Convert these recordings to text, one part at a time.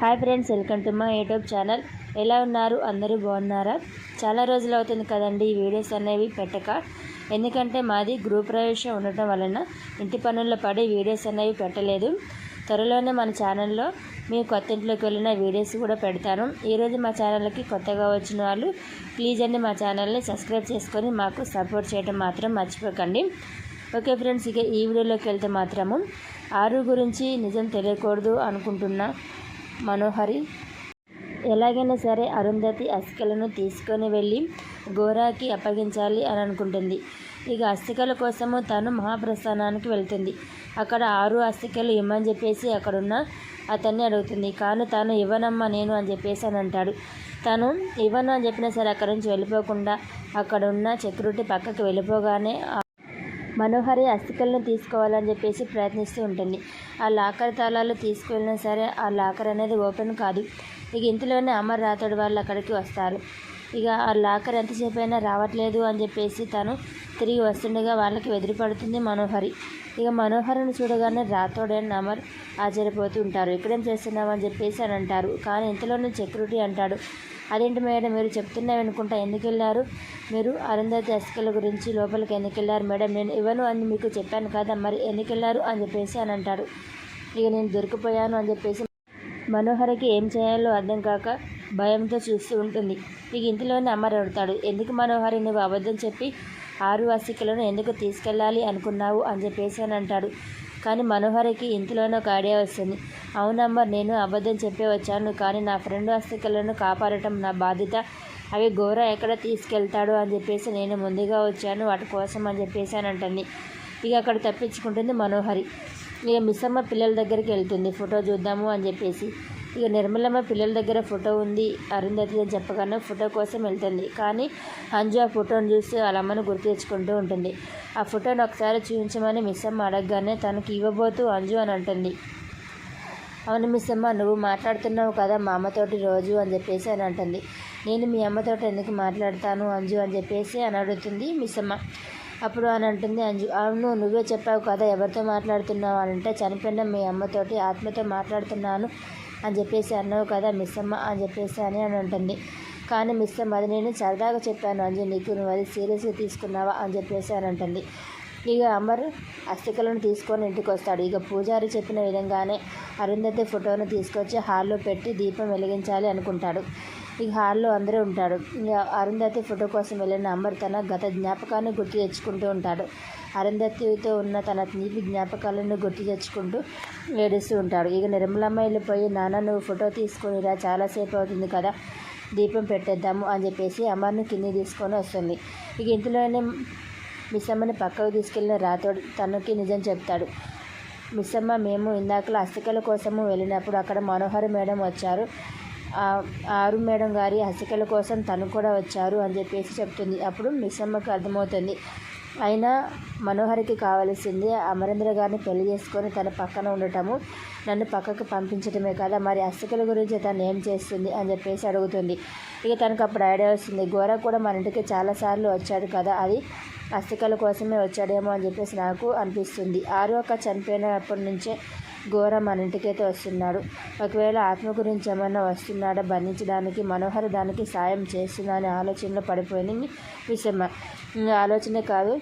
Hi friends welcome to మా YouTube channel. ఎలా ఉన్నారు? అందరూ బాగున్నారా? చాలా రోజులు అవుతుంది కదండి ఈ వీడియోస్ అనేవి పెట్టక. ఎందుకంటే మాది గృహ ప్రవేశం ఉండటం వలన ఇంటి పనుల్లో పడి వీడియోస్ అనేవి పెట్టలేదు. త్వరలోనే మన ఛానల్లో మీ కొత్త ఇంట్లోకి వెళ్ళిన వీడియోస్ కూడా పెడతాను. ఈరోజు మా ఛానల్కి కొత్తగా వచ్చిన వాళ్ళు ప్లీజ్ అండి మా ఛానల్ని సబ్స్క్రైబ్ చేసుకొని మాకు సపోర్ట్ చేయడం మాత్రం మర్చిపోకండి. ఓకే ఫ్రెండ్స్ ఇక ఈ వీడియోలోకి వెళ్తే మాత్రము ఆరు గురించి నిజం తెలియకూడదు అనుకుంటున్నా. మనోహరి. ఎలాగైనా సరే అరుంధతి అస్థికలను తీసుకొని వెళ్ళి గోరాకి అప్పగించాలి అని అనుకుంటుంది. ఇక అస్థికల కోసము తను మహాప్రస్థానానికి వెళ్తుంది. అక్కడ ఆరు అస్థికలు ఇమ్మని చెప్పేసి అక్కడున్న అతన్ని అడుగుతుంది. కానీ తాను ఇవ్వనమ్మా నేను అని చెప్పేసి అని అంటాడు. తను ఇవ్వను అని చెప్పినా సరే అక్కడి నుంచి వెళ్ళిపోకుండా అక్కడున్న సెక్యూరిటీ పక్కకి వెళ్ళిపోగానే మనోహరి అస్థికలను తీసుకోవాలని చెప్పేసి ప్రయత్నిస్తూ ఉంటుంది. ఆ లాకర్ తాళాలు తీసుకువెళ్ళినా సరే ఆ లాకర్ అనేది ఓపెన్ కాదు. ఇక ఇంతలోనే అమర్ రాతోడు వాళ్ళు అక్కడికి వస్తారు. ఇక ఆ లాకర్ ఎంతసేపు అయినా రావట్లేదు అని చెప్పేసి తను తిరిగి వస్తుండగా వాళ్ళకి ఎదురుపడుతుంది మనోహరి. ఇక మనోహరిని చూడగానే రాతోడని అమర్ ఆశ్చర్యపోతూ ఉంటారు. ఇక్కడేం చేస్తున్నామని చెప్పేసి అని అంటారు. కానీ ఇంతలోనే సెక్యూరిటీ అంటాడు. అదేంటి మేడం మీరు చెప్తున్నావు అనుకుంటా ఎందుకు వెళ్ళారు? మీరు అరుంధతి అస్కల గురించి లోపలికి ఎందుకు వెళ్ళారు మేడం? నేను ఇవ్వను అని మీకు చెప్పాను కదా మరి ఎందుకు వెళ్ళారు అని చెప్పేసి అని అంటాడు. ఇక నేను దొరికిపోయాను అని చెప్పేసి మనోహరకి ఏం చేయాలో అర్థం కాక భయంతో చూస్తూ ఉంటుంది. ఇక ఇంట్లోనే అమ్మ అడుగుతాడు ఎందుకు మనోహరి నువ్వు అబద్ధం చెప్పి ఆరు అసికలను ఎందుకు తీసుకెళ్ళాలి అనుకున్నావు అని చెప్పేసి అని అంటాడు. కానీ మనోహరికి ఇంతలోనే ఒక ఐడియా వస్తుంది. అవునమ్మా నేను అబద్ధం చెప్పే వచ్చాను కానీ నా ఫ్రెండ్ అస్థికలను కాపాడటం నా బాధ్యత. అవి గోర ఎక్కడ తీసుకెళ్తాడు అని చెప్పేసి నేను ముందుగా వచ్చాను వాటి కోసం అని చెప్పేసి అని అంటుంది. ఇక అక్కడ తప్పించుకుంటుంది మనోహరి. ఇక మిస్సమ్మ పిల్లల దగ్గరికి వెళ్తుంది ఫోటో చూద్దాము అని చెప్పేసి. ఇక నిర్మలమ్మ పిల్లల దగ్గర ఫోటో ఉంది అరుంధతి అని చెప్పగానే ఫోటో కోసం వెళ్తుంది. కానీ అంజు ఆ ఫోటోని చూసి వాళ్ళ అమ్మను గుర్తు తెచ్చుకుంటూ ఉంటుంది. ఆ ఫోటోని ఒకసారి చూపించమని మిస్ అమ్మ అడగగానే తనకి ఇవ్వబోతూ అంజు అని అంటుంది. అవును మిస్ అమ్మ నువ్వు మాట్లాడుతున్నావు కదా మా అమ్మతోటి రోజు అని చెప్పేసి అని అంటుంది. నేను మీ అమ్మతోటి ఎందుకు మాట్లాడతాను అంజు అని చెప్పేసి అని అడుగుతుంది మిస్ అమ్మ. అప్పుడు అని అంటుంది అంజు. అవును నువ్వే చెప్పావు కదా ఎవరితో మాట్లాడుతున్నావు అని అంటే చనిపోయిన మీ అమ్మతోటి ఆత్మతో మాట్లాడుతున్నాను. అని చెప్పేసి అన్నావు కదా మిస్ అమ్మ అని చెప్పేసి అని అని ఉంటుంది కానీ మిస్ అమ్మ అది నేను సరదాగా చెప్పాను అంజు నీకు నువ్వు అది సీరియస్గా తీసుకున్నావా అని చెప్పేసి అని అంటుంది. ఇక అమర్ అస్థికలను తీసుకొని ఇంటికి వస్తాడు. ఇక పూజారి చెప్పిన విధంగానే అరుంధతి ఫోటోను తీసుకొచ్చి హాల్లో పెట్టి దీపం వెలిగించాలి అనుకుంటాడు. ఇక హాల్లో అందరూ ఉంటాడు ఇక అరుంధతి ఫోటో కోసం వెళ్ళిన అమర్ తన గత జ్ఞాపకాన్ని గుర్తు తెచ్చుకుంటూ ఉంటాడు. అరుంధతితో ఉన్న తన తీపి జ్ఞాపకాలను గుర్తు తెచ్చుకుంటూ ఏడుస్తూ ఉంటాడు. ఇక నిర్మలమ్మ వెళ్ళిపోయి నాన్న నువ్వు ఫోటో తీసుకునిరా చాలాసేపు అవుతుంది కదా దీపం పెట్టేద్దాము అని చెప్పేసి అమర్ని కింది తీసుకొని వస్తుంది. ఇక ఇంతలోనే మిస్సమ్మని పక్కకు తీసుకెళ్ళిన రాతోడు తనకి నిజం చెప్తాడు. మిస్సమ్మ మేము ఇందాకలో అస్థికల కోసము వెళ్ళినప్పుడు అక్కడ మనోహర్ మేడం వచ్చారు. ఆరు మేడం గారి హసికల కోసం తను కూడా వచ్చారు అని చెప్పేసి చెప్తుంది. అప్పుడు మిస్సమ్మకు అర్థమవుతుంది. అయినా మనోహరికి కావలసింది అమరేంద్ర గారిని పెళ్ళి చేసుకొని తన పక్కన ఉండటము. నన్ను పక్కకు పంపించడమే కదా? మరి అస్తికల గురించి తను ఏం చేస్తుంది అని చెప్పేసి అడుగుతుంది. ఇక తనకు అప్పుడు ఐడియా వస్తుంది. గోర కూడా మన ఇంటికి చాలాసార్లు వచ్చాడు కదా? అది అస్తికల కోసమే వచ్చాడేమో అని చెప్పేసి నాకు అనిపిస్తుంది. ఆరు ఒక చనిపోయినప్పటి నుంచే ఘోర మన ఇంటికైతే వస్తున్నాడు. ఒకవేళ ఆత్మ గురించి ఏమైనా వస్తున్నాడా? బంధించడానికి మనోహర్ దానికి సాయం చేస్తుందా అనే ఆలోచనలో పడిపోయింది విషమ. ఆలోచనే కాదు.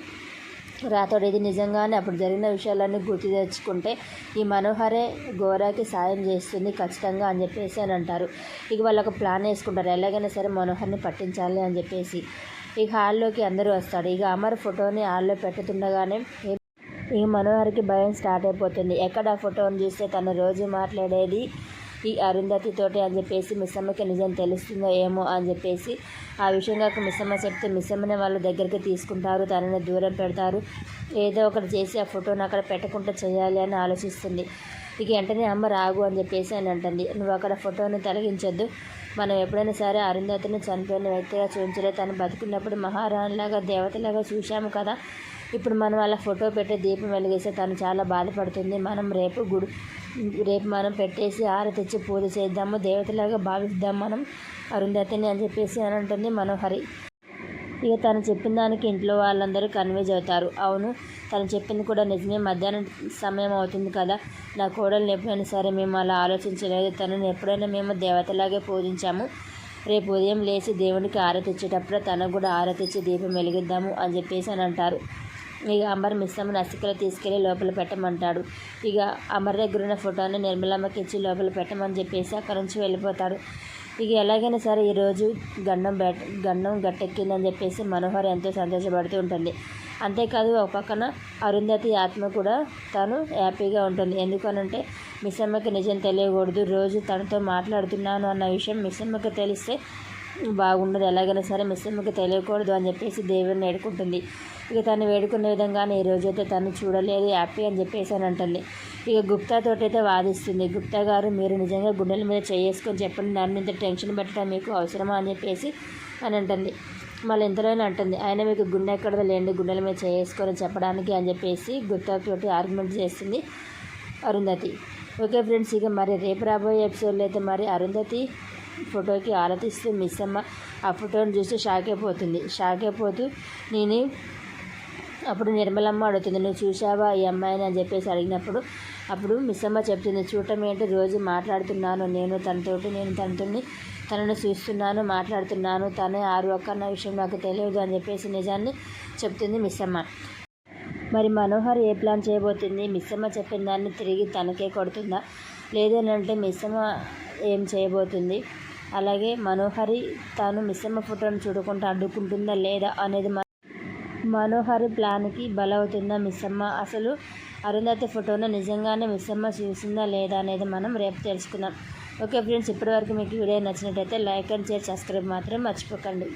రాతోడు ఇది నిజంగానే అప్పుడు జరిగిన విషయాలన్నీ గుర్తు తెచ్చుకుంటే ఈ మనోహరే గోరాకి సాయం చేస్తుంది ఖచ్చితంగా అని చెప్పేసి అని అంటారు. ఇక వాళ్ళు ఒక ప్లాన్ వేసుకుంటారు. ఎలాగైనా సరే మనోహర్ని పట్టించాలి అని చెప్పేసి. ఇక హాల్లోకి అందరూ వస్తాడు ఇక అమర్ ఫోటోని హాల్లో పెట్టుతుండగానే ఇక మనోహర్కి భయం స్టార్ట్ అయిపోతుంది. ఎక్కడ ఆ ఫోటోని చూస్తే తను రోజు మాట్లాడేది ఈ అరుంధతితోటి అని చెప్పేసి మిస్సమ్మకి నిజం తెలుస్తుందో ఏమో అని చెప్పేసి ఆ విషయంగా మిస్సమ్మ చెప్తే మిస్సమ్మని వాళ్ళ దగ్గరికి తీసుకుంటారు తనని దూరం పెడతారు. ఏదో ఒకటి చేసి ఆ ఫోటోని అక్కడ పెట్టకుండా చేయాలి అని ఆలోచిస్తుంది. ఇక వెంటనే అమ్మ రాగు అని చెప్పేసి అని అంటుంది. నువ్వు అక్కడ ఫోటోని తొలగించొద్దు. మనం ఎప్పుడైనా సరే అరుంధతిని చనిపోయిన వ్యక్తిగా చూపించలే తను బతుకున్నప్పుడు మహారాణిలాగా దేవతలాగా చూశాము కదా. ఇప్పుడు మనం అలా ఫోటో పెట్టే దీపం వెలిగేస్తే తను చాలా బాధపడుతుంది. మనం రేపు గుడి రేపు మనం పెట్టేసి ఆర తెచ్చి పూజ చేద్దాము దేవతలాగా భావిద్దాం మనం అరుంధతిని అని చెప్పేసి అని అంటుంది మనోహరి. ఇక తను చెప్పిన దానికి ఇంట్లో వాళ్ళందరూ కన్విన్స్ అవుతారు. అవును తను చెప్పింది కూడా నిజమే. మధ్యాహ్నం సమయం అవుతుంది కదా. నా కోడల్ని ఎప్పుడైనా సరే మేము అలా ఆలోచించలేదు. తనని ఎప్పుడైనా మేము దేవతలాగే పూజించాము. రేపు ఉదయం లేచి దేవునికి ఆరతిచ్చేటప్పుడు తనకు కూడా ఆరతిచ్చి దీపం వెలిగిద్దాము అని చెప్పేసి అని అంటారు. ఇక అమర్ మిస్సమ్మని అసికలో తీసుకెళ్ళి లోపల పెట్టమంటాడు. ఇక అమర్ దగ్గర ఉన్న ఫోటోని నిర్మలమ్మకి ఇచ్చి లోపల పెట్టమని చెప్పేసి అక్కడ నుంచి వెళ్ళిపోతాడు. ఇక ఎలాగైనా సరే ఈరోజు గండం బెట్ గండం గట్టెక్కిందని చెప్పేసి మనోహర్ ఎంతో సంతోషపడుతూ ఉంటుంది. అంతేకాదు ఒక పక్కన అరుంధతి ఆత్మ కూడా తను హ్యాపీగా ఉంటుంది. ఎందుకనంటే మిస్సమ్మకి నిజం తెలియకూడదు. రోజు తనతో మాట్లాడుతున్నాను అన్న విషయం మిస్సమ్మకి తెలిస్తే బాగుండదు ఎలాగైనా సరే మిస్సమ్మకి తెలియకూడదు అని చెప్పేసి దేవుడిని వేడుకుంటుంది. ఇక తను వేడుకునే విధంగానే ఈ రోజైతే తను చూడలేదు హ్యాపీ అని చెప్పేసి అని అంటుంది. ఇక గుప్తాతో అయితే వాదిస్తుంది. గుప్తా గారు మీరు నిజంగా గుండెల మీద చేసుకొని చెప్పండి నన్ను ఇంత టెన్షన్ పెట్టడం మీకు అవసరమా అని చెప్పేసి అని అంటుంది. మళ్ళీ ఇంతలోనే అంటుంది ఆయన మీకు గుండె ఎక్కడ లేండి గుండెల మీద చేసుకొని చెప్పడానికి అని చెప్పేసి గుప్తాతోటి ఆర్గ్యుమెంట్ చేస్తుంది అరుంధతి. ఓకే ఫ్రెండ్స్ ఇక మరి రేపు రాబోయే ఎపిసోడ్లో అయితే మరి అరుంధతి ఫోటోకి ఆరతిస్తూ మిస్ అమ్మ ఆ ఫోటోని చూసి షాక్ అయిపోతుంది షాక్ అయిపోతూ నేను అప్పుడు నిర్మలమ్మ అడుగుతుంది నువ్వు చూసావా ఈ అమ్మాయిని? అని చెప్పేసి అడిగినప్పుడు అప్పుడు మిస్ అమ్మ చెప్తుంది చూడటం ఏంటి? రోజు మాట్లాడుతున్నాను నేను తనతోటి నేను తనతోని తనను చూస్తున్నాను మాట్లాడుతున్నాను. తనే ఆరు ఒక్క అన్న విషయం నాకు తెలియదు అని చెప్పేసి నిజాన్ని చెప్తుంది మిస్ అమ్మ. మరి మనోహర్ ఏ ప్లాన్ చేయబోతుంది? మిస్సమ్మ చెప్పిన దాన్ని తిరిగి తనకే కొడుతుందా? లేదనంటే మిస్సమ్మ ఏం చేయబోతుంది? అలాగే మనోహరి తాను మిస్సమ్మ ఫోటోను చూడకుండా అడ్డుకుంటుందా లేదా అనేది మన మనోహరి ప్లాన్కి బలవుతుందా మిస్సమ్మ? అసలు అరుంధతి ఫోటోను నిజంగానే మిస్సమ్మ చూసిందా లేదా అనేది మనం రేపు తెలుసుకుందాం. ఓకే ఫ్రెండ్స్ ఇప్పటివరకు మీకు వీడియో నచ్చినట్టయితే లైక్ అండ్ షేర్ సబ్స్క్రైబ్ మాత్రం మర్చిపోకండి.